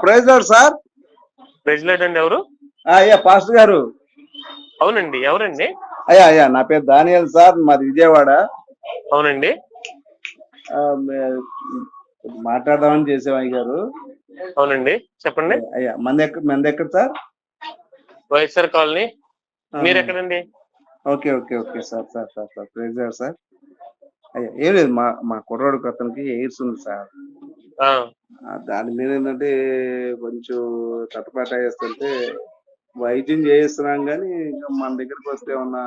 Lord sir? President అండి ఎవరు? అయ్యా పాస్టర్ గారు. అవునండి ఎవరండి? అయ్యా అయ్యా నా పేరు దానియల్ సార్ మాది విజయవాడ. అవునండి. మాట్లాడదామని చేసాం అయ్య గారు అవునండి చెప్పండి. అయ్యా మంది ఎక్కడ మంది ఎక్కడ సార్? వైఎస్ఆర్ కాలనీ. మీరు ఎక్కడండి? Okay okay okay sir sir sir sir lord sir. అయ్యా ఏం లేదు మా మా కుర్రాడు అతనికి ఎయిడ్స్ ఉంది సార్. దాని మీద ఏంటంటే కొంచెం తటపాట వేస్తుంటే వైద్యం చేయిస్తున్నాం కానీ ఇంకా మన దగ్గరికి వస్తే ఏమన్నా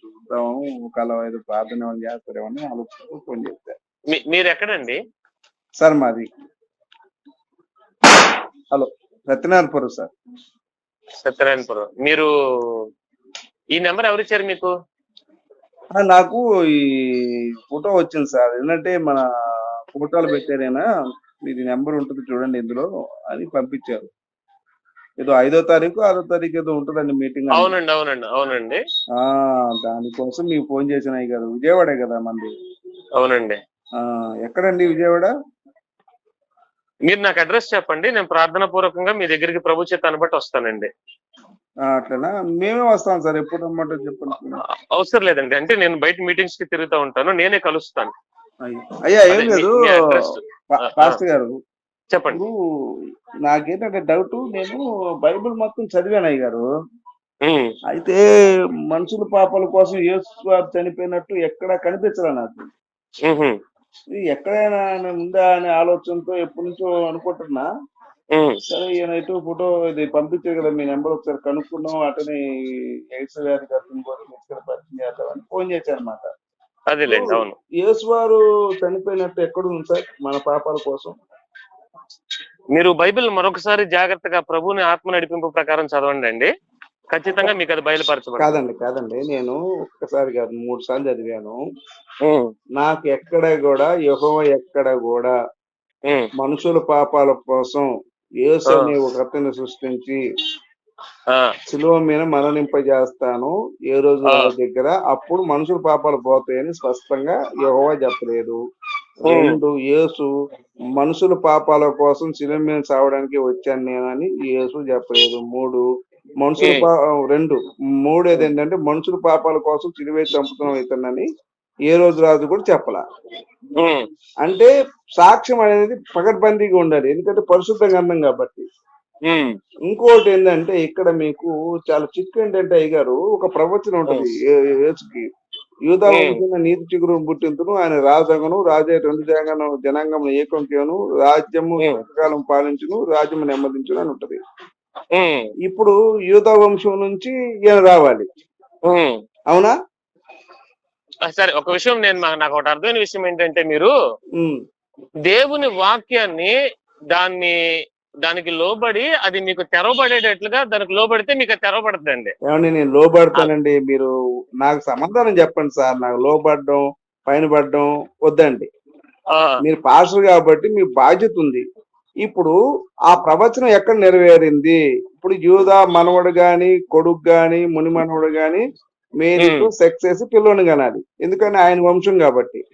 చూద్దాము ఒకవేళ ఏదో ప్రార్థన ఏమైనా చేస్తారేమని ఆలోచిస్తూ ఫోన్ చేశారు మీరు ఎక్కడండి సార్ మాది. Hello Satyanarayanapuram sir. సత్యనారాయణపురం. మీరు ఈ నెంబర్ ఎవరు ఇచ్చారు మీకు? నాకు ఈ ఫోటో వచ్చింది సార్. ఏంటంటే మన ఫోటోలు పెట్టారైనా మీది నెంబర్ ఉంటుంది చూడండి ఇందులో అని పంపించారు. ఏదో ఐదో తారీఖు ఆరో తారీఖు ఏదో ఉంటుందండి మీటింగ్. అవునండి అవునండి అవునండి. ఆ దానికోసం మీకు ఫోన్ చేసిన అయ్య గారు. విజయవాడే కదా మంది. అవునండి. ఆ ఎక్కడండి విజయవాడ? మీరు నాకు అడ్రస్ చెప్పండి నేను ప్రార్థన పూర్వకంగా మీ దగ్గరికి ప్రభు చేత బట్టి వస్తానండి. అట్లనా? మేమే వస్తాం సార్ ఎప్పుడు రమ్మంటారు చెప్పండి. అవసరం లేదండి. అంటే నేను బయట మీటింగ్స్కి తిరుగుతూ ఉంటాను నేనే కలుస్తాను. అయ్య- ఏం లేదు. పాస్టర్ గారు చెప్పండి. నాకేంటంటే డౌట్ నేను బైబిల్ మొత్తం చదివాను అయ్య గారు. అయితే మనుషుల పాపల కోసం యేసు చనిపోయినట్టు ఎక్కడా కనిపించలే నాకు. ఎక్కడైనా ఉందా అనే ఆలోచనతో ఎప్పటి నుంచో అనుకుంటున్నా. సరే ఈయన ఇటు ఫోటో ఇది పంపించారు కదా మీ నెంబర్ ఒకసారి కనుక్కున్నాం అతని ఎయిడ్స్ వ్యాధి కోసం తీసుకెళ్ళి పరిచయం చేద్దామని ఫోన్ చేశాను అనమాట అదేలేండి అవును. యేసు వారు చనిపోయినట్టు ఎక్కడ ఉంది సార్ మన పాపాల కోసం? మీరు బైబిల్ మరొకసారి జాగ్రత్తగా ప్రభుని ఆత్మ నడిపింపు ప్రకారం చదవండి అండి. ఖచ్చితంగా మీకు అది బయలుపరచబడి కాదండి కాదండి. నేను ఒక్కసారి కాదు మూడు సార్లు చదివాను. నాకు ఎక్కడ కూడా యెహోవా ఎక్కడ కూడా మనుషుల పాపాల కోసం యేసు. అనే ఒక సృష్టించి శిలువ మీద మరణింపజేస్తాను ఏ రోజు దగ్గర? అప్పుడు మనుషుల పాపాలు పోతాయని స్పష్టంగా యెహోవా చెప్పలేదు. రెండు యేసు మనుషుల పాపాల కోసం శిలువ మీద చావడానికి వచ్చాను నేనని యేసు చెప్పలేదు. మూడు మనుషుల రెండు మూడు ఏంటంటే మనుషుల పాపాల కోసం సిలువే చంపుతున్నాం ఇతనని ఏ రోజు రాజు కూడా చెప్పలా. అంటే సాక్ష్యం అనేది పకడ్బందీగా ఉండాలి. ఎందుకంటే పరిశుద్ధ గ్రంథం కాబట్టి. ఇంకోటి ఏంటంటే ఇక్కడ మీకు చాలా చిక్కు ఏంటంటే అయ్యగారు ఒక ప్రవచనం ఉంటది. యేసుకి యూదా నీతి చిగురు పుట్టింతును ఆయన రాజగను రాజే రెండు జగను జనాంగం ఏకంకేను రాజ్యము. కాలం పాలించును రాజ్యము నెమ్మదించును అని ఉంటది. ఇప్పుడు యూదా వంశం నుంచి ఈయన రావాలి. అవునా? సరే ఒక విషయం నేను నాకు ఒకటి అర్థమైన విషయం ఏంటంటే మీరు. దేవుని వాక్యాన్ని దాన్ని దానికి లోబడి అది మీకు తెరవబడేటట్లుగా దానికి లోబడితే మీకు అది తెరవబడుతుందండి ఏమండి నేను లోబడతానండి మీరు నాకు సమాధానం చెప్పండి సార్ నాకు లోబడడం పైన పడడం వద్దండి. మీరు పాస్టర్ కాబట్టి మీ బాధ్యత ఉంది. ఇప్పుడు ఆ ప్రవచనం ఎక్కడ నెరవేరింది? ఇప్పుడు యూదా మనవడు గాని కొడుకు గాని ముని మనవడు గాని మేరీతో సెక్స్ చేసి పిల్లోని కనాలి. ఎందుకని? ఆయన వంశం కాబట్టి.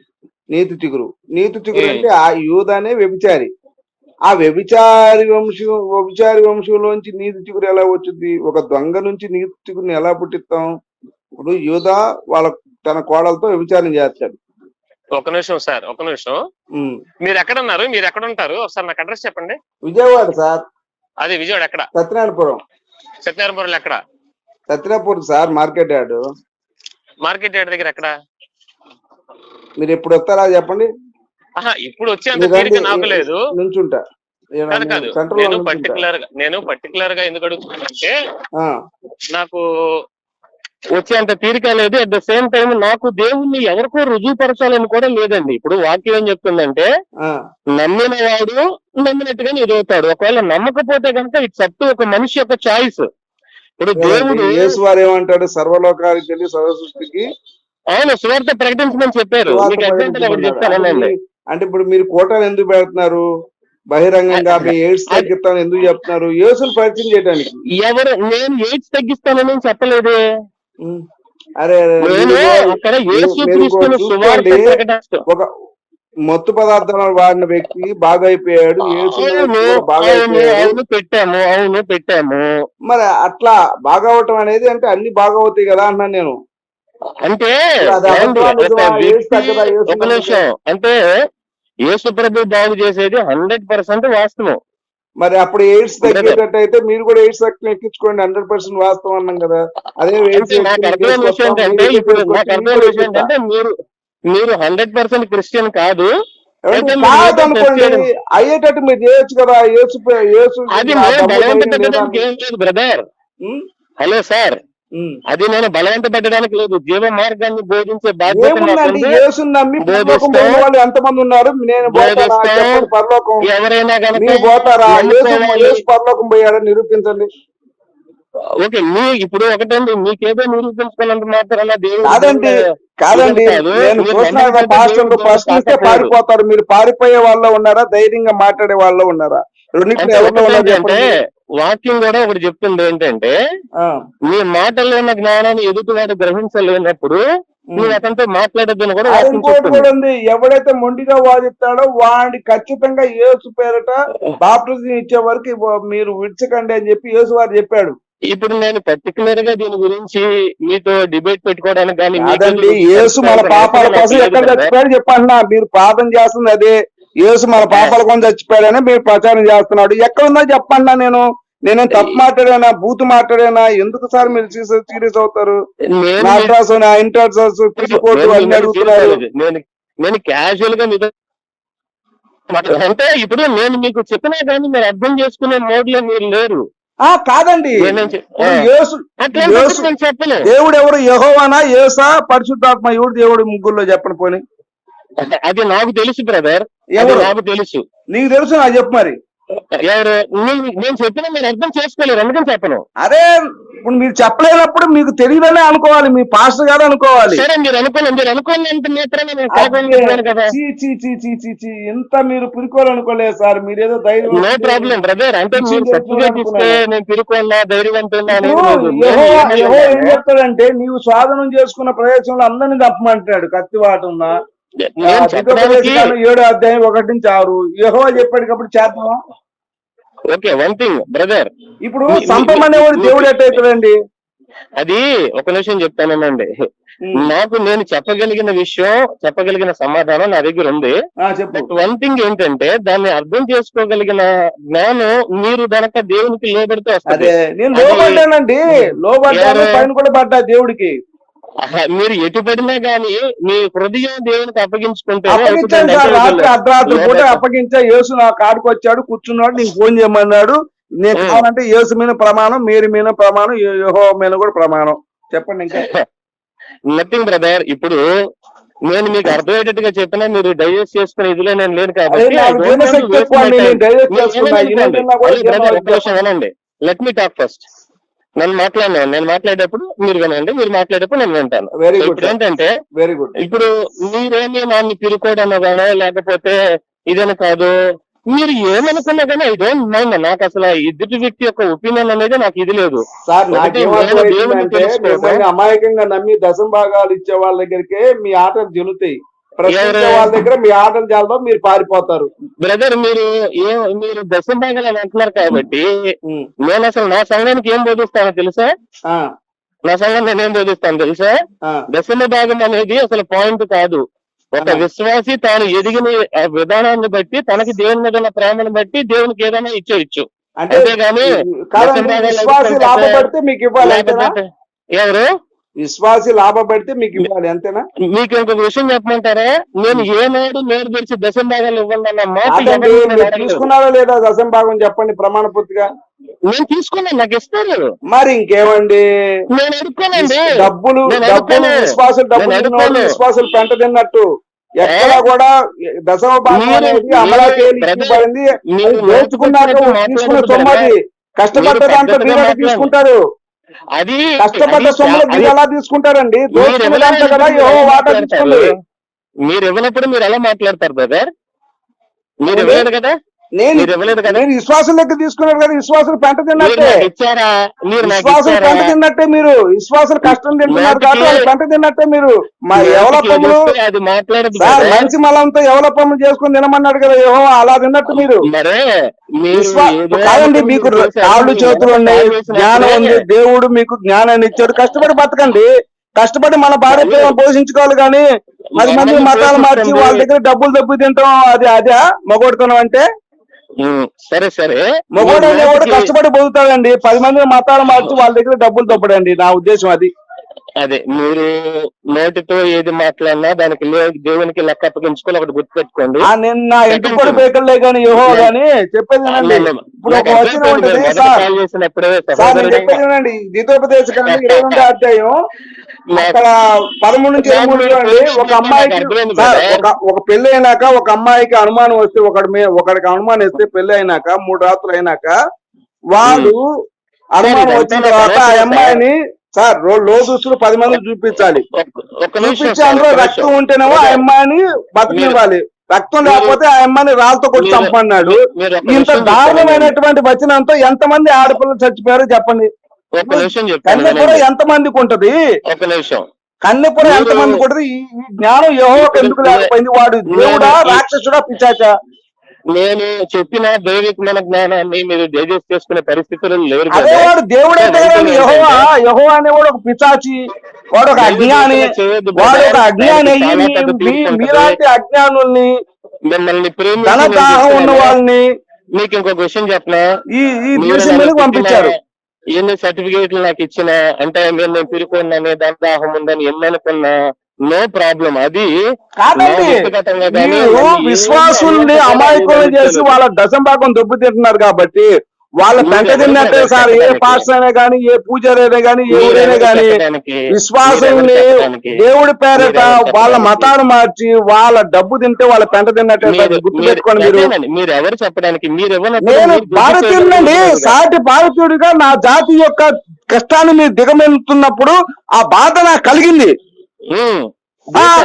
నీతి చిగురు. నీతి చిగురు. అంటే ఆ యూదానే వ్యభిచారి. ఆ వ్యభిచారి వంశం వ్యభిచారి వంశంలోంచి నీతి చిగురు ఎలా వచ్చింది? ఒక దొంగ నుంచి నీతి చిగురుని ఎలా పుట్టిస్తాం? ఇప్పుడు యూదా వాళ్ళ తన కోడలతో వ్యభిచారం చేస్తాడు. ఒక నిమిషం సార్ ఒక నిమిషం. మీరు ఎక్కడ ఉన్నారు మీరు ఎక్కడ ఉంటారు? ఒకసారి నాకు అడ్రస్ చెప్పండి. విజయవాడ సార్. అది విజయవాడ ఎక్కడ? సత్యనారాయణపురం. సత్యనారాయణపురంలో ఎక్కడ? Satyanapuram sir market yard. Market yard దగ్గర ఎక్కడ? మీరు ఎప్పుడు వస్తారా చెప్పండి. ఇప్పుడు వచ్చేంత తీరిక నాకు లేదు. నుంచుంటా కాదు నేను కాదు. పర్టికులర్గా నేను పర్టికులర్గా ఎందుకు అడుగుతున్నానంటే నాకు వచ్చేంత తీరిక లేదు. అట్ ద సేమ్ టైం నాకు దేవుణ్ణి ఎవరికో రుజువుపరచాలని కూడా లేదండి. ఇప్పుడు వాక్యం ఏం చెప్తుందంటే నమ్మిన వాడు నమ్మినట్టుగా ఎదుగుతాడు. ఒకవేళ నమ్మకపోతే కనుక ఇట్స్ అప్ ఒక మనిషి యొక్క చాయిస్ ఇప్పుడు దేవుడు వారు ఏమంటాడు? సర్వలోకానికి సర్వ సృష్టికి ఆయన సువార్త ప్రకటించమని చెప్పారు. మీకు ఒకటి ప్రకటించమన్నాడు. అంటే ఇప్పుడు మీరు కోటాలు ఎందుకు పెడుతున్నారు? బహిరంగంగా మీ ఎయిడ్స్ తగ్గిస్తామని ఎందుకు చెప్తున్నారు? యేసుని పరిచయం చేయడానికి. ఎవరు నేను ఎయిడ్స్ తగ్గిస్తానని చెప్పలేదు. అరే ఒక మత్తు పదార్థాలను వాడిన వ్యక్తి బాగా అయిపోయాడు పెట్టాము అవును పెట్టాము. మరి అట్లా బాగా అవటం అనేది అంటే అన్ని బాగా అవుతాయి కదా అన్నాను నేను. అంటే అంటే యేసు ప్రభు బాగు చేసేది హండ్రెడ్ పర్సెంట్ వాస్తవం. మరి అప్పుడు ఎయిడ్స్ తగ్గేటట్టు అయితే మీరు కూడా ఎయిడ్స్ ఎక్కించుకోండి హండ్రెడ్ పర్సెంట్ వాస్తవం అన్నాం కదా. అదే మీరు మీరు హండ్రెడ్ పర్సెంట్ క్రిస్టియన్ కాదు అయ్యేటట్టు మీరు చేయొచ్చు కదా యేసు యేసు అది బ్రదర్? Hello sir. అది నేను బలవంత పెట్టడానికి లేదు. జీవ మార్గాన్ని బోధించే బాధ్యత ఎంతమంది ఉన్నారు? నేను పరలోకం. ఎవరైనా పరలోకం పోయాడని నిరూపించండి. ఓకే మీ ఇప్పుడు ఒకటండి మీకేదో నిరూపించుకోవాలంటే మాత్రం కాదండి కాదండి. కాదు. నేను ప్రశ్నిస్తే. పారిపోతారు. మీరు పారిపోయే వాళ్ళు ఉన్నారా? ధైర్యంగా మాట్లాడే వాళ్ళు ఉన్నారా? రెండింటిలో అంటే ఎవరిలో ఉన్నారు వాక్యం కూడా ఒకటి చెప్తుంది ఏంటంటే మీ మాటల్లో ఉన్న జ్ఞానాన్ని ఎదుటివాడు గ్రహించలేనప్పుడు నువ్వు అతనితో మాట్లాడొద్దని కూడా కూడా ఉంది. ఎవడైతే మొండిగా వాదిస్తాడో వాడిని ఖచ్చితంగా యేసు పేరట బాప్టిజం ఇచ్చే వరకు మీరు విడిచకండి అని చెప్పి యేసు వారు చెప్పాడు. ఇప్పుడు నేను పర్టికులర్గా దీని గురించి మీతో డిబేట్ పెట్టుకోవడానికి కానీ యేసు మన పాపాల కోసం ఎక్కడ మీరు ప్రార్థన చేస్తుంది అదే. యేసు మన పాపాల కోసం చచ్చిపోయాడని మీరు ప్రచారం చేస్తున్నాడు. ఎక్కడ ఉందో చెప్పండి నేను. నేను తప్పు మాట్లాడానా? బూతు మాట్లాడానా? ఎందుకు సార్ మీరు సీరియస్ అవుతారు? నేను నా అడ్రస్ నా ఇంటర్ కోర్టు నేను అన్ని అడుగుతున్నారు. నేను క్యాజువల్గా అంటే ఇప్పుడు నేను మీకు చెప్పినా కానీ మీరు అర్థం చేసుకునే మోడ్లో మీరు లేరు. ఆ కాదండి. చెప్పను దేవుడు ఎవరు? యహోవానా? యేసా? పరిశుద్ధాత్మ? ఎవడు దేవుడు ముగ్గురులో చెప్పండి పోని. అది నాకు తెలుసు బ్రదర్ అది ఎవరు? నాకు తెలుసు. నీకు తెలుసు నాకు చెప్పు మరి. నేను- చెప్పిన మీరు అర్థం చేసుకోలేరు అందుకని చెప్పను. అరే ఇప్పుడు మీరు చెప్పలేనప్పుడు మీకు తెలియదనే అనుకోవాలి మీ పాస్టర్ గారు అనుకోవాలి. సరే మీరు అనుకోండి మీరు అనుకోలేంత మాత్రమే కదా. చీ చీ చీ చీ చీ చీ. ఇంత మీరు పిరుకోవాలనుకోలేదు సార్ మీరేదో ధైర్యం నో ప్రాబ్లం బ్రదర్ అంటే మీరు ఇస్తే తెలుసుకోవాలనుకున్నాను. నేను తిరుక్కున్నా ధైర్యవంతున్నా ఏం చెప్తాడంటే నీవు స్వాధనం చేసుకున్న ప్రదేశంలో అందరిని తప్పమంటాడు కత్తివాట ఉన్నా నేను చెప్పడానికి ఏడు అధ్యాయం ఒకటి నుంచి ఆరు. యెహోవా చెప్పాడు కాబట్టి చేద్దామా? ఓకే వన్ థింగ్ బ్రదర్ ఇప్పుడు సంపం అనేవాడు దేవుడు ఎట్టయితాడండి? అది ఒక నిమిషం చెప్తానండి నాకు నేను చెప్పగలిగిన విషయం చెప్పగలిగిన సమాధానం నా దగ్గర ఉంది. వన్ థింగ్ ఏంటంటే దాన్ని అర్థం చేసుకోగలిగిన జ్ఞానం మీరు గనక దేవునికి లోబడితే వస్తుంది. నేను లోబడ్డానండి. లోబడ్డాను? పైన కూడా పడ్డా దేవుడికి. మీరు ఎటు పడినా గానీ మీ హృదయం దేవునికి అప్పగించుకుంటే అర్ధరాత్రి పూట అప్పగించా యేసు నా కాడికి వచ్చాడు కూర్చున్నాడు నీకు ఫోన్ చేయమన్నాడు. నేను. కావాలంటే యేసు మీద ప్రమాణం మేరీ మీద ప్రమాణం యెహో మీద కూడా ప్రమాణం. చెప్పండి ఇంకా. నథింగ్ బ్రదర్ ఇప్పుడు నేను మీకు అర్థమయ్యేటట్టుగా చెప్పినా మీరు డైజెస్ట్ చేసుకునే ఇదిలో నేను లేను అదే కాబట్టి లెట్ మీ టాక్ ఫస్ట్ నేను మాట్లాడినాను నేను మాట్లాడేటప్పుడు మీరు వినండి మీరు మాట్లాడేటప్పుడు నేను వింటాను. వెరీ గుడ్ ఏంటంటే వెరీ గుడ్ ఇప్పుడు మీరేమి నాన్ని పిరుకోవడం లేకపోతే ఇదని కాదు మీరు ఏమనుకున్నా కానీ ఐ డోంట్ మైండ్ నాకు అసలు ఎదుటి వ్యక్తి యొక్క ఒపీనియన్ అనేది నాకు ఇది లేదు. అమాయకంగా నమ్మి దశం భాగాలు ఇచ్చే వాళ్ళ దగ్గరికే మీ ఆటలు జలుతాయి ప్రశ్నించే? వాళ్ళ దగ్గర మీ ఆటలు జాలతో మీరు పారిపోతారు. బ్రదర్ మీరు ఏ మీరు దశ భాగాలు అని అంటున్నారు కాబట్టి. నేను అసలు నా సంఘానికి ఏం బోధిస్తానో తెలుసా? నా సంఘం నేను ఏం బోధిస్తాను తెలుసా? దశమ భాగం అనేది అసలు పాయింట్ కాదు. ఒక. విశ్వాసి తాను ఎదిగిన విధానాన్ని బట్టి తనకి దేవుని మీద ఉన్న ప్రేమను బట్టి దేవునికి ఏదైనా ఇచ్చేయచ్చు అంటే అంతేగాని ఎవరు? విశ్వాసి లాభపడితే మీకు ఇవ్వాలి అంతేనా? మీకు ఇంకొక విషయం చెప్పమంటారా? నేను ఏనాడు నేడు తెరిచి దశమ భాగాలు ఇవ్వండి నేను అడగలేదు. తీసుకున్నారో లేదా దశం భాగం చెప్పండి ప్రమాణ పూర్తిగా. నేను తీసుకున్నాను నాకు ఇస్తారు. మరి ఇంకేమండి? నేను అడుక్కోనండి డబ్బులు నేను డబ్బులు. విశ్వాసులు డబ్బులు నేను. విశ్వాసులు పెంట తిన్నట్టు. ఎక్కడ కూడా దశమ భాగం అనేది తీసుకున్న అది కష్టపడ్డ దాంట్లో. తీసుకుంటారు. అది కష్టపడ్డ సొమ్ములు ఎలా తీసుకుంటారండి మీరు ఇవ్వనప్పుడు మీరు ఎలా మాట్లాడతారు? బ్రదర్ మీరు. ఇవ్వలేదు కదా నేను మీరు నేను విశ్వాసం దగ్గర తీసుకున్నారు కదా విశ్వాసం పెంట మీరు తిన్నట్టే నాకు ఇచ్చారా? మీరు నాకు విశ్వాసం ఇచ్చారా? పెంట తిన్నట్టే మీరు. విశ్వాసం కష్టం తింటున్నారు కాబట్టి వాళ్ళు పెంట తిన్నట్టే మీరు. మా ఎవలప్పములు. మంచి మలంతో ఎవలప్పములు చేసుకుని తినమన్నాడు కదా ఏహో అలా తిన్నట్టు మీరు. మరే మీరు కాదండి మీకు. కాళ్ళు మీరు చేతులు ఉన్నాయి జ్ఞానం ఉంది దేవుడు మీకు జ్ఞానాన్ని ఇచ్చాడు. కష్టపడి బతకండి. కష్టపడి మన పిల్లలను పోషించుకోవాలి కానీ పది మంది మతాలు మార్చి. వాళ్ళ దగ్గర డబ్బులు దబ్బు తింటాం అది అదే? మగోడుతనం అంటే సరే సరే. మగోడు కష్టపడి బతుకుతాడండి? పది మంది మతాలు మార్చి వాళ్ళ దగ్గర డబ్బులు దొబ్బడండి నా ఉద్దేశం అది. అదే మీరు నోటితో ఏది మాట్లాడినా దానికి దేవునికి లెక్క అప్పగించుకొని ఒకటి గుర్తుపెట్టుకోండి. నేను నా ఇంటికి కూడా బేకర్లే కానీ కానీ చెప్పేది ఇప్పుడు ఒక వచనం. ఉంటుంది సార్. చెప్పేది వినండి. ఇరవై రెండో అధ్యాయం? అక్కడ పదమూడు నుంచి ఇరవై మూడు ఒక అమ్మాయికి ఒక పెళ్ళి అయినాక ఒక అమ్మాయికి అనుమానం వస్తే ఒకడి ఒకడికి అనుమానం వస్తే పెళ్ళి అయినాక మూడు రాత్రులు అయినాక వాళ్ళు అనుమానం వచ్చిన తర్వాత ఆ అమ్మాయిని సార్ రో- లోదుస్తులు పది మంది చూపించాలి. చూపించి అందులో రక్తం. ఉంటేనేమో ఆ అమ్మాయిని బతికివ్వాలి రక్తం లేకపోతే ఆ అమ్మాయిని రాళ్ళతో కొట్టి చంపన్నాడు ఇంత దారుణమైనటువంటి వచనంతో ఎంతమంది ఆడపిల్లలు చచ్చిపోయారో చెప్పండి. కన్నెపుర. ఎంత మందికి ఉంటది? కన్నెపుర ఎంత మందికి ఉంటది? ఈ జ్ఞానం యెహోవాకు ఎందుకు లేకపోయింది? వాడు దేవుడా రాక్షసుడా పిచాచా నేను చెప్పిన దైవికమైన జ్ఞానాన్ని మీరు డైజెస్ట్ చేసుకునే పరిస్థితులు లేరు దేవుడు యెహోవా యెహోవా అనేవాడు ఒక పిచాచి వాడు ఒక అజ్ఞాని వాడు ఒక అజ్ఞాని మీలాంటి అజ్ఞానుల్ని మిమ్మల్ని ప్రేమ దాహం ఉన్న వాళ్ళని మీకు ఇంకొక విషయం చెప్పనా? పంపించారు. ఎన్ని సర్టిఫికేట్లు నాకు ఇచ్చిన? అంటే మీరు నేను పిరుకున్నాను దాని దాహం ఉందని ఎన్ని అనుకున్నా? నో ప్రాబ్లం అది విశ్వాసుల్ని అమాయకులు చేసి. వాళ్ళ దశంభాగం దెబ్బ తింటున్నారు కాబట్టి వాళ్ళ పెంట తిన్నట్టే సార్ ఏ? పాస్టర్ అయినా కానీ ఏ పూజారి అయినా కానీ ఏ మీరు ఊరైనా ఎవరు కానీ? విశ్వాసుల్ని చెప్పడానికి? దేవుడి పేరట వాళ్ళ? మతాన్ని మార్చి వాళ్ళ డబ్బు తింటే వాళ్ళ పెంట తిన్నట్టే గుర్తు పెట్టుకోండి మీరు మీరు ఎవరు చెప్పడానికి మీరు నేను భారతీయుడినండి. సాటి భారతీయుడిగా నా జాతి యొక్క కష్టాన్ని మీరు దిగమెలుతున్నప్పుడు ఆ బాధ నాకు కలిగింది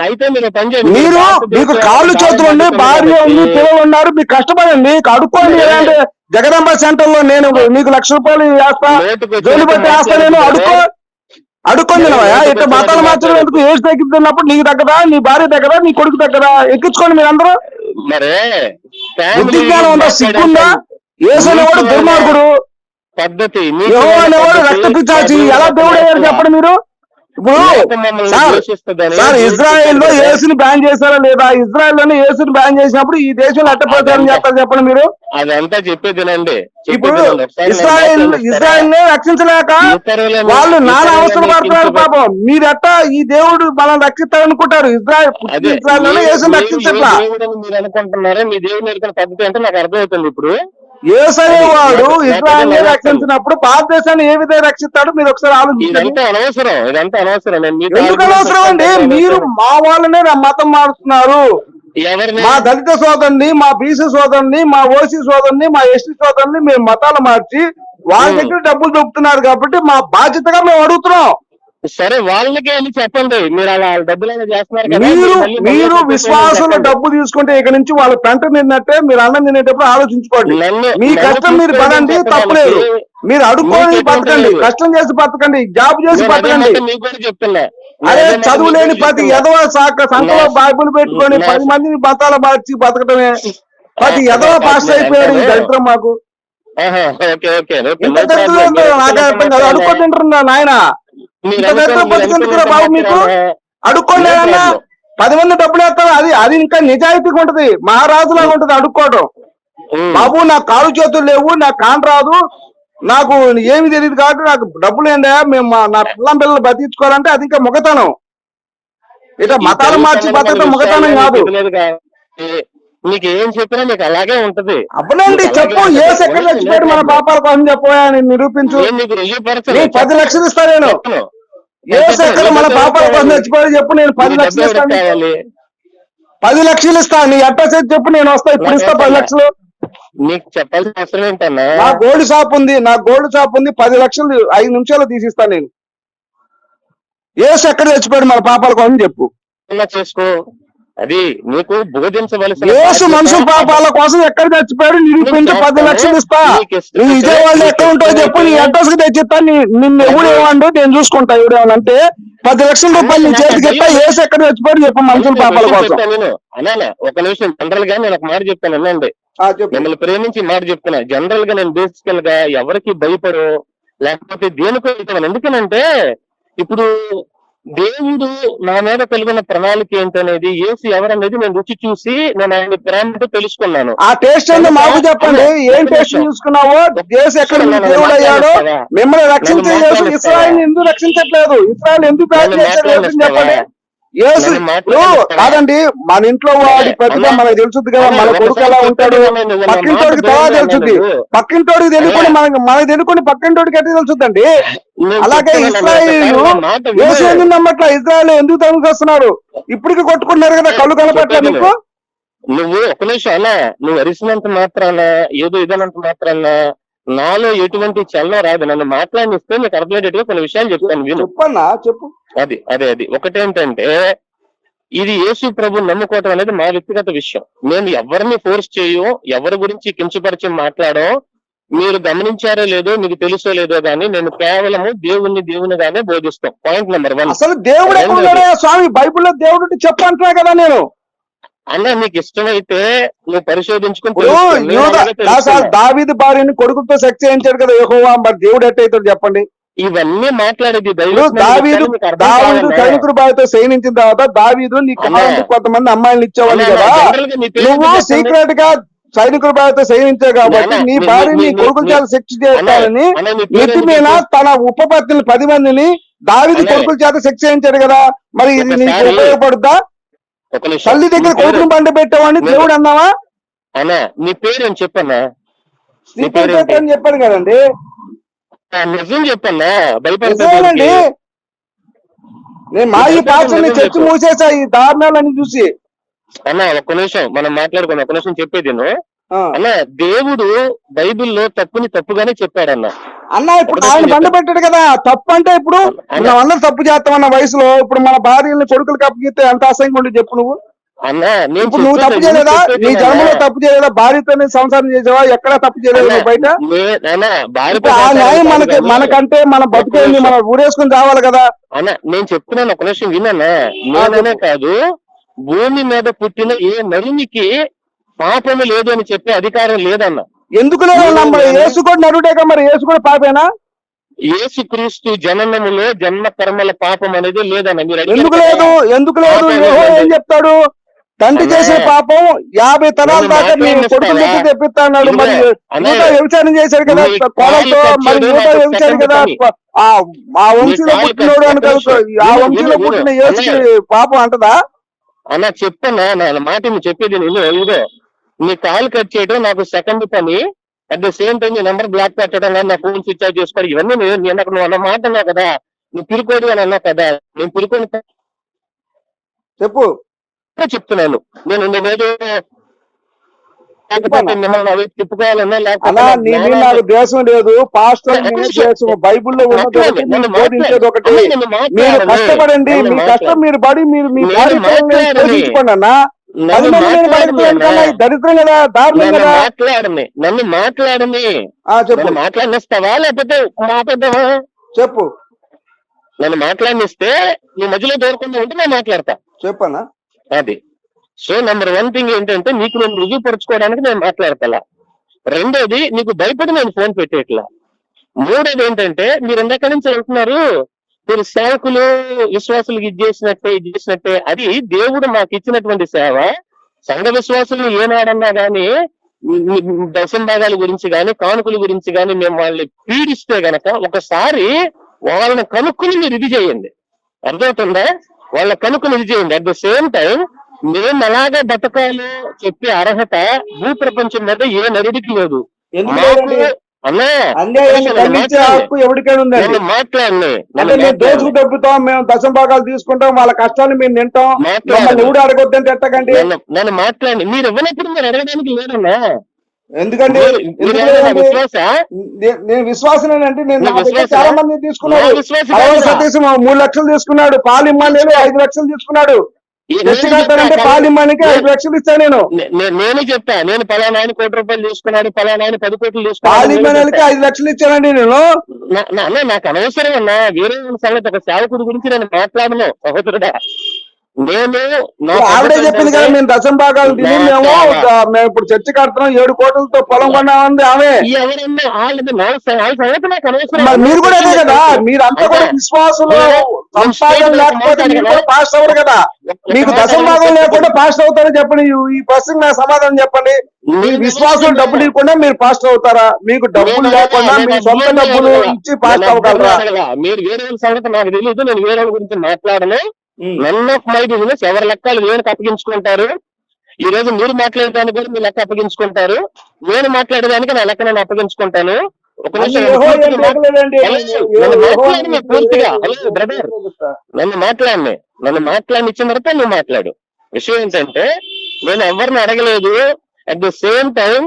అయితే మీరు. మీరు మీకు కాళ్ళు చేతులు ఉండి భార్య ఉంది పిల్లలు ఉన్నారు మీకు కష్టపడండి అడుక్కోండి ఏదంటే జగదంబ సెంటర్లో నేను మీకు లక్ష రూపాయలు వేస్తా జోలి బట్టి వేస్తా నేను అడుక్కో అడుక్కొని తినవా నోటికి ఇట్లా మతాలు వచ్చినట్టు మార్చడం ఎందుకు? ఏజ్ తగ్గుతున్నప్పుడు నీకు దగ్గర నీ భార్య దగ్గర నీ కొడుకు దగ్గర ఎక్కించుకోండి మీరందరూ. మరే బుద్ధి జ్ఞానం ఉందా సిగ్గుందా? ఏసు అనేవాడు దుర్మార్గుడు. పద్ధతి రక్త పిచాచి ఎలా దేవుడు అయ్యారు చెప్పండి మీరు? ఇప్పుడు సార్ ఇజ్రాయెల్లో ఏసుని బ్యాన్ చేశారా లేదా? ఇజ్రాయెల్లోనే ఏసుని బ్యాన్ చేసినప్పుడు ఈ దేశంలో ఎట్ట ప్రచారం చేస్తారు చెప్పండి మీరు. అదంతా చెప్పేదినండి. ఇప్పుడు ఇజ్రాయెల్ ఇజ్రాయెల్ నే రక్షించలేక వాళ్ళు నానా అవసరం పడుతున్నారు పాపం. మీరెట్ట ఈ దేవుడు మనల్ని రక్షిస్తారనుకుంటారు ఇజ్రాయెల్ ఇజ్రాయెల్లోనే యేసుని రక్షించట్లా? మీరు అనుకుంటున్నారా? మీ దేవుని ఎరుకల పద్ధతి అంటే నాకు అర్థమవుతుంది ఇప్పుడు. యేసయ్య వాడు అది- ఇజ్రాయెల్ రక్షించినప్పుడు భారతదేశాన్ని ఏ విధంగా రక్షిస్తాడు మీరు ఒకసారి ఆలోచించండి. అనవసరం ఇదంతా ఎందుకు అనవసరం అండి. మీరు మా వాళ్ళనే నా మతం మారుతున్నారు మా దళిత సోదరుని మా బీసీ సోదరుని మా ఓసీ సోదరుని మా ఎస్టీ సోదరుని మేము మతాలు మార్చి వాళ్ళ. దగ్గర డబ్బులు దొబ్బుతున్నారు కాబట్టి మా బాధ్యతగా మేము అడుగుతున్నాం. సరే వాళ్ళకి అని చెప్పండి. మీరు అలా డబ్బులు చేస్తున్నారు మీరు మీరు విశ్వాసంలో. డబ్బు తీసుకుంటే ఇక నుంచి వాళ్ళ పెంట తిన్నట్టే మీరు అన్నం తినేటప్పుడు ఆలోచించుకోండి. మీ కష్టం మీరు పడండి తప్పులేదు మీరు అడుక్కొని బతకండి. కష్టం చేసి బతకండి జాబ్ చేసి బతకండి. అదే చదువు లేని ప్రతి. ఎదవ శాఖ సంతలో బైబుల్ పెట్టుకొని పది మందిని బతాల మార్చి బతకటమే. ప్రతి ఎదవ పాస్ అయిపోయాడు ఈ. దరిద్రం మాకు. అడుక్కొని తింటున్నా నాయన. బాబు మీకు problem. పది మంది డబ్బులు వేస్తారు? అది అది ఇంకా నిజాయితీగా ఉంటది. మహారాజులాగా ఉంటది అడుక్కోవడం. బాబు నాకు కాలు చేతులు లేవు నాకు కాన్ రాదు. నాకు ఏమి తెలియదు కాబట్టి నాకు డబ్బులు ఏంటా మేము మా- నా పిల్లం పిల్లలు బతికించుకోవాలంటే అది ఇంకా మొగతనం. ఇట్లా మతాలు మార్చి బతకడం మొగతనం కాదు. మీకు ఏం చెప్పినా మీకు అలాగే ఉంటది. మీకు చెప్పు ఏ. సెకండ్ చచ్చిపోయాడు మన పాపాల కోసం చెప్పోయా నేను నిరూపించు. పది లక్షలు ఇస్తా నేను. ఏ. సెకండ్ మన పాపాల కోసం కావాలి. చచ్చిపోయాడు చెప్పు నేను పది లక్షలు ఇస్తాను. పది లక్షలు ఇస్తా నీ అడ్రస్ అయితే చెప్పు నేను వస్తా ఇప్పుడు ఇస్తా పది లక్షలు. మీకు చెప్పాల్సిన అవసరం ఏంటన్నా? నా గోల్డ్ షాప్ ఉంది నా గోల్డ్ షాప్ ఉంది పది లక్షలు ఐదు నిమిషాలు తీసిస్తా నేను. ఏసు ఎక్కడ చచ్చిపోయాడు మన పాపాల కోసం చెప్పు. చేసుకో. అది నీకు బోధించవలసిన యేసు మనుషుల పాపాల కోసం ఎక్కడ చచ్చిపోయాడు నిరూపించి పది లక్షలు ఇస్తా. నీ విజయవాడలో ఎక్కడ ఉంటావు చెప్పు నీ అడ్రస్కి తెచ్చిస్తా నిన్ను ఎవడు ఏమండు నేను చూసుకుంటా. ఎవడు ఏమన్నా అంటే పది లక్షల రూపాయలు నీ చేతికి ఇస్తా. యేసు ఎక్కడ చచ్చిపోయాడు చెప్పు మనుషుల పాపాల కోసం. నేను. అన్నా ఒక నిమిషం. జనరల్గా నేను ఒక మాట చెప్తాను చెప్పు. మిమ్మల్ని ప్రేమించి మాట చెప్తున్నా. జనరల్గా నేను బేసికల్గా ఎవరికి భయపడు లేకపోతే దేనికో ఎందుకనంటే ఇప్పుడు దేవుడు నా మీద కలిగిన ప్రణాళిక ఏంటనేది ఏసు ఎవరనేది నేను రుచి చూసి నేను ఆయన ప్రేమతో తెలుసుకున్నాను. ఆ టేస్ట్ మాకు చెప్పండి. ఏం టేస్ట్ చూసుకున్నావో? యేసు ఎక్కడ దేవుడు అయ్యాడో? మిమ్మల్ని రక్షించే ఇస్రాయల్ ఎందుకు రక్షించట్లేదు? ఇస్రాయల్ ఎందుకు చెప్పండి? కాదండి మన ఇంట్లో వాడి ప్రతిభ మనకు తెలుసుద్ది కదా మన కొడుకు ఎలా ఉంటాడు? పక్కింటోడికి తవా తెలుసుద్ది. పక్కింటోడికి తెలియకుండా మనకి మనకి తెలియకుండా పక్కింటోడికి ఎట్లా తెలుసుద్దండి? అలాగే ఇస్రాయిలు యేసు ఎందుకు నమ్మట్లా? ఇజ్రాయల్ ఎందుకు తమకు వస్తున్నారు ఇప్పటికి కొట్టుకుంటున్నారు కదా కళ్ళు కనపట్ల మీకు? నువ్వు ఒక నిమిషం అలా నువ్వు అరిసినంత మాత్రాన ఏదో ఇదనంత మాత్రాన నాలో ఎటువంటి చలనం రాదు. నన్ను మాట్లాడిస్తే నీకు అర్థమయ్యేట్టుగా కొన్ని విషయాలు చెప్తాను విను. చెప్పన్నా? చెప్పు. అది అదే అది. ఒకటేంటంటే ఇది యేసు ప్రభు నమ్ముకోవటం అనేది మా వ్యక్తిగత విషయం. నేను ఎవరిని ఫోర్స్ చేయో ఎవరి గురించి కించపరిచి మాట్లాడో మీరు గమనించారో లేదో మీకు తెలుసో లేదో గానీ నేను కేవలము దేవుణ్ణి దేవునిగానే బోధిస్తాం. Point number one. అసలు దేవుడు ఎక్కడ స్వామి బైబిల్లో దేవుడు ఉంటే చెప్పు అంటున్నా కదా నేను. అన్న నీకు ఇష్టమైతే నువ్వు పరిశోధించుకుని. దావీదు భార్యని కొడుకుతో సెక్స్ చేయించాడు కదా యెహోవా మరి దేవుడు ఎట్టయితాడు చెప్పండి ఇవన్నీ మాట్లాడేది దావీదు? సైనికుడు భార్యతో సైనించిన తర్వాత దావీదు నీకు కొంతమంది అమ్మాయిలు ఇచ్చేవాళ్ళు కదా నువ్వు. సీక్రెట్గా సైనికుల భార్యతో సైనించావు కాబట్టి నీ నీ- భార్య నీ నీ- కొడుకుల చేత సెక్స్ చేస్తానని అన్నా, నీ పేరు నెత్తి ఎందుకు మీద? తన ఉపపత్తులు పది మందిని దావీదు. కొడుకుల చేత సెక్స్ చేయించాడు కదా మరి ఇది నీకు ఉపయోగపడుద్దా. తల్లి దగ్గర కొడుకుని బండి పెట్టావని నేను- దేవుడు అన్నావా? అన్నా నీ పేరు అని చెప్పన్నా? నీ పేరు? అని చెప్పాడు కదండి. నిజం చెప్పన్నా నిజమేనండి. నేను మా ఈ పాత్రని చర్చి. మూసేసా ఈ దారుణాలని చూసి. అన్న ఒక్క నిమిషం మనం మాట్లాడుకున్నాం ఒక్క నిమిషం చెప్పేది నువ్వు. అన్న దేవుడు బైబిల్లో తప్పుని తప్పుగానే చెప్పాడన్న. అన్న ఇప్పుడు ఆయన బండ. పెట్టాడు కదా. తప్పు అంటే ఇప్పుడు అన్న. మనం అందరం తప్పు చేస్తామన్న వయసులో ఇప్పుడు మన భార్యని కొడుకులు అప్పగిస్తే ఎంత అసహ్యంగా ఉంటుంది చెప్పు నువ్వు. అన్న నేను నువ్వు తప్పు చేయలేదా? నీ జన్మలో అన్న. తప్పు చేయలేదా? భార్యతోనే సంసారం చేసావా? ఎక్కడా తప్పు చేయలేదు అన్న, నువ్వు బయట? అన్న, ఆ న్యాయం మనకి మనకంటే మన బతుకేంది మనం ఊరేసుకుని రావాలి కదా. అన్న నేను చెప్తున్నాను ఒక నిమిషం వినన్నా. నేననే కాదు భూమి మీద పుట్టిన ఏ నరునికి పాపము లేదు అని చెప్పే అధికారం లేదన్న ఎందుకు లేదు మరి లేదు. యేసు కూడా నరుడేగా మరి యేసు కూడా పాపేనా యేసుక్రీస్తు జననములో జన్మ కర్మల పాపం అనేది లేదన్న మీరు అడిగారు ఎందుకు కదా. లేదు ఎందుకు లేదు పాపం యెహోవా లేదు. ఏం చెప్తాడు తండ్రి. చేసిన పాపం యాభై తరాల దాకా నీ మాట్లాడిస్తావా? కొడుకు దగ్గర తెప్పిస్తా అన్నాడు మరి. యూదా వ్యభిచారం చేశాడు కదా నీ కోలంతో కాలు మరి కట్ యూదా చేయడం వ్యభిచారం నాకు కదా ఆ ఆ వంశీలో కాలు పుట్టినోడు అని ఆ వంశీలో పుట్టిన. యేసుకి పాపం అంటదా అన్న చెప్పన్నా నా మాట నువ్వు చెప్పేది నేను ఇదిగో నీ కాల్ కట్ చేయడం నాకు సెకండ్ పని. అట్ ద సేమ్ టైం నీ నెంబర్ బ్లాక్ పెట్టడం కానీ నా ఫోన్ స్విచ్ ఆఫ్ చేసుకోవడం ఇవన్నీ నేను నేను అక్కడ నువ్వు అన్న మాట అన్నావు కదా. నువ్వు పిరుకోడు అని అన్నావు కదా. నేను పిరుకొని చెప్పు. చెప్తున్నాను. నేను నేనేదో లేకపోతే చెప్పన్నా. మిమ్మల్ని అవి తిప్పుకోవాలన్నా అలా నీ మీద నాకు ద్వేషం లేదు. పాస్టర్ ద్వేషం. బైబిల్లో మీరు కష్టపడండి. మీ కష్టం మీరు పడి మీరు మీ అన్న. దరిద్రం కదా దారుణం నన్ను కదా. మాట్లాడని నన్ను మాట్లాడని ఆ చెప్పు. మాట్లాడినిస్తావా లేకపోతే మాట్లాడదామా చెప్పు. నన్ను మాట్లాడినిస్తే నీ మధ్యలో దూరకుండా ఉంటే నేను మాట్లాడతా. చెప్పన్నా అది. సో నెంబర్ వన్ థింగ్ ఏంటంటే నీకు నేను రుజువుపరచుకోవడానికి నేను మాట్లాడతలా. రెండోది నీకు భయపడి నేను ఫోన్ పెట్టేట్లా. మూడోది ఏంటంటే మీరు ఇందాక నుంచి అంటున్నారు మీరు సేవకులు విశ్వాసులకు ఇది చేసినట్టే ఇది చేసినట్టే అది దేవుడు మాకు ఇచ్చినటువంటి సేవ. సంఘ విశ్వాసులు ఏనాడన్నా గానీ దశం భాగాల గురించి గాని కానుకల గురించి గాని మేము వాళ్ళని పీడిస్తే గనక ఒకసారి వాళ్ళని కనుక్కుని మీరు ఇది చేయండి. అర్థమవుతుందా? వాళ్ళ కనుక్కుని ఇది చేయండి. అట్ ద సేమ్ టైం మేము అలాగే బతకాలి చెప్పే అర్హత భూ ప్రపంచం మీద ఏ నరుడికి లేదు. హక్కు ఎవరికైనా ఉందండి. మేము దోచుకు. దొబ్బుతాం మేము దశం భాగాలు తీసుకుంటాం వాళ్ళ కష్టాన్ని మేము తింటాం. మమ్మల్ని ఎవడు అడగొద్దంటే ఎట్టకండి నన్ను నన్ను మాట్లాడి మీరు ఇవ్వనప్పుడు మీరు అడగడానికి లేదన్నా. ఎందుకండి? మీరు- ఎందుకు మీరు ఏమైనా లేదండి? విశ్వాస? నే- నేను విశ్వాసనేనంటే నేను? చాలా మంది తీసుకున్నాడు. సతీష్ మూడు లక్షలు తీసుకున్నాడు. పాలు ఇమ్మానేలు ఐదు లక్షలు తీసుకున్నాడు. పాలిమానికి ఐదు లక్షలు ఇస్తా నేను. నేను చెప్తా నేను పలానా ఆయన కోటి రూపాయలు తీసుకున్నాడు పలానా ఆయన పది కోట్లు తీసుకున్నాడు. ఐదు లక్షలు ఇచ్చానండి నేను. నాకు అనవసరం అన్నా. వేరే సంగతి ఒక సేవకుడి గురించి నేను మాట్లాడను సహోదరుడా. నేను ఆవిడే చెప్పింది కదా మేము దశం భాగాలు తిని మేము మేము ఇప్పుడు చర్చ కడుతున్నాం ఏడు కోట్లతో పొలం కొన్నామంది ఆమె. మరి కూడా అదే కదా మీరంతా కూడా విశ్వాసులు సంపాదన లేకపోతే పాస్ అవ్వరు కదా. మీకు దశం భాగం. లేకుండా పాస్ అవుతారని చెప్పండి. ఈ- ప్రశ్నకు నాకు సమాధానం చెప్పండి. మీ విశ్వాసం డబ్బులు ఇవ్వకుండా మీరు పాస్ అవుతారా? మీకు డబ్బులు లేకుండా మీ సొంత డబ్బులు. ఇచ్చి పాస్ అవ్వగలరా. మీరు వేరే సంగతి నాకు తెలియదు నేను వేరే గురించి మాట్లాడను. నన్ ఆఫ్ మై బిజినెస్ ఎవరి లెక్కలు నేను అప్పగించుకుంటారు? ఈ రోజు మీరు మాట్లాడేదానికి కూడా మీ లెక్క అప్పగించుకుంటారు. నేను మాట్లాడేదానికి నా లెక్క నేను అప్పగించుకుంటాను. ఒక నిమిషం పూర్తిగా. హలో, నన్ను మాట్లాడని నన్ను మాట్లాడిని నన్ను మాట్లాడినిచ్చిన తర్వాత నువ్వు మాట్లాడు. విషయం ఏంటంటే నేను ఎవరిని అడగలేదు. అట్ ద సేమ్ టైం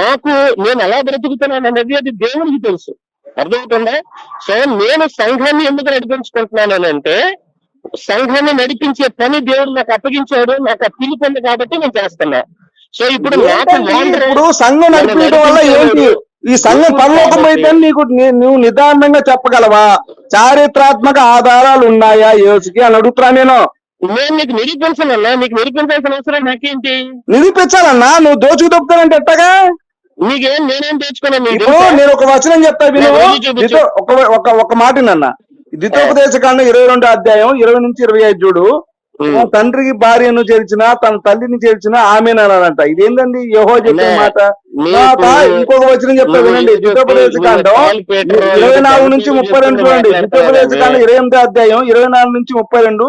నాకు నేను ఎలా బ్రతుకుతున్నాను అనేది అది దేవునికి తెలుసు. అర్థమవుతుందా? సో నేను సంఘాన్ని ఎందుకు నడిపించుకుంటున్నాను అంటే సంఘాన్ని నడిపించే పని దేవుడు నాకు అప్పగించాడు నాకు ఆ పిలుపు ఉంది కాబట్టి నేను చేస్తున్నా. సో ఇప్పుడు నాకు సంఘం నడిపించడం వల్ల ఏంటి? ఈ సంఘం పరలోకం అయితే నీకు నువ్వు నిదానంగా చెప్పగలవా? చారిత్రాత్మక ఆధారాలు ఉన్నాయా యేసుకి అని అడుగుతున్నా నేను. నేను నీకు నిరూపించనన్నా? నీకు నిరూపించాల్సిన అవసరం నాకేంటి? నిరూపించాలన్నా? నువ్వు దోచుకు దొప్పుతానంటే ఎట్టగా? నీకేం నేనేం తెచ్చుకున్నా నీకు ఇప్పుడు? నేను ఒక వచనం చెప్తా విను. ఒక ఒక మాట నన్న దితోపదేశ కాండం ఇరవై రెండు అధ్యాయం ఇరవై నుంచి ఇరవై ఐదు చూడు. తండ్రికి భార్యను చేర్చిన తన తల్లిని చేర్చిన ఆమెనన్నాడంట ఇదేంటండి యహో చెప్పిన మాట? ఇంకొక వచనం చెప్తా వినండి. చెప్పి కాండం ఇరవై నాలుగు నుంచి ముప్పై రెండు చూడండి? కాండం ఇరవై ఎనిమిది అధ్యాయం ఇరవై నాలుగు నుంచి ముప్పై రెండు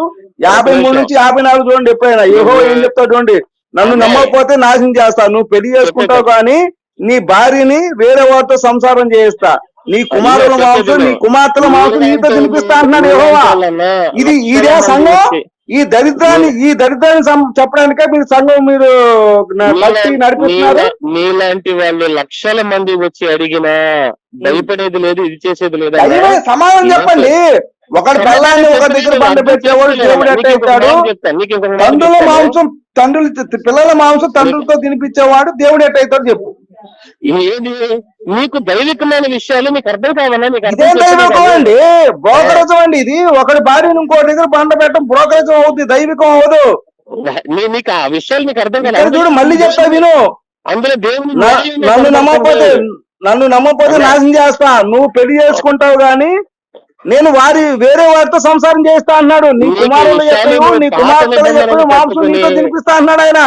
యాభై మూడు నుంచి యాభై నాలుగు చూడండి ఎప్పుడైనా. యహో ఏం చెప్తాడు చూడండి. నన్ను. నమ్మకపోతే నాశనం చేస్తా. నువ్వు పెళ్ళి చేసుకుంటావు కానీ నీ భార్యని వేరే వారితో సంసారం చేయిస్తా. నీ కుమారుల మాంసం నీ కుమార్తెల మాంసం నీతో ఊరంతా తినిపిస్తా అంటున్నాడు యెహోవా. ఇది ఇదే సంఘం? ఈ దరిద్రాన్ని ఈ దరిద్రాన్ని చెప్పడానికే మీరు సంఘం మీరు నడిపిస్తున్నారు. నీలాంటి వాళ్ళు లక్షల మంది వచ్చి అడిగినా భయపడేది లేదు ఇది చేసేది లేదు? సమాధానం చెప్పండి. ఒకటి బెల్లాన్ని ఒక దగ్గర బండ పెట్టేవాడు దేవుడు ఎట్ట అవుతాడు తండ్రుల మాంసం తండ్రులు పిల్లల మాంసం తండ్రులతో తినిపించేవాడు దేవుడు ఎట్ట అవుతాడు చెప్పు. ఏది నీకు దైవికమైన విషయాలు నీకు అర్థం కావాలా? కదా? అండి? బ్రోకరేజం అండి ఇది. ఒకటి భార్యను ఇంకో దగ్గర బండ పెట్టడం బ్రోకరేజం అవుద్ది దైవికం అవదు నీకు ఆ విషయాలు నీకు అర్థం కాదు చూడు మళ్ళీ చెప్తా విను. అందులో న్యాయం నన్ను నమ్మకపోతే? నన్ను నమ్మకపోతే. నాశనం చేస్తా. నువ్వు పెళ్ళి చేసుకుంటావు గాని నేను వారి వేరే వారితో సంసారం చేస్తా అన్నాడు. నీ కుమారులు చెప్పు నీ కుమార్తెలు చెప్పు మాంసం నీతో తినిపిస్తా అన్నాడు ఆయన.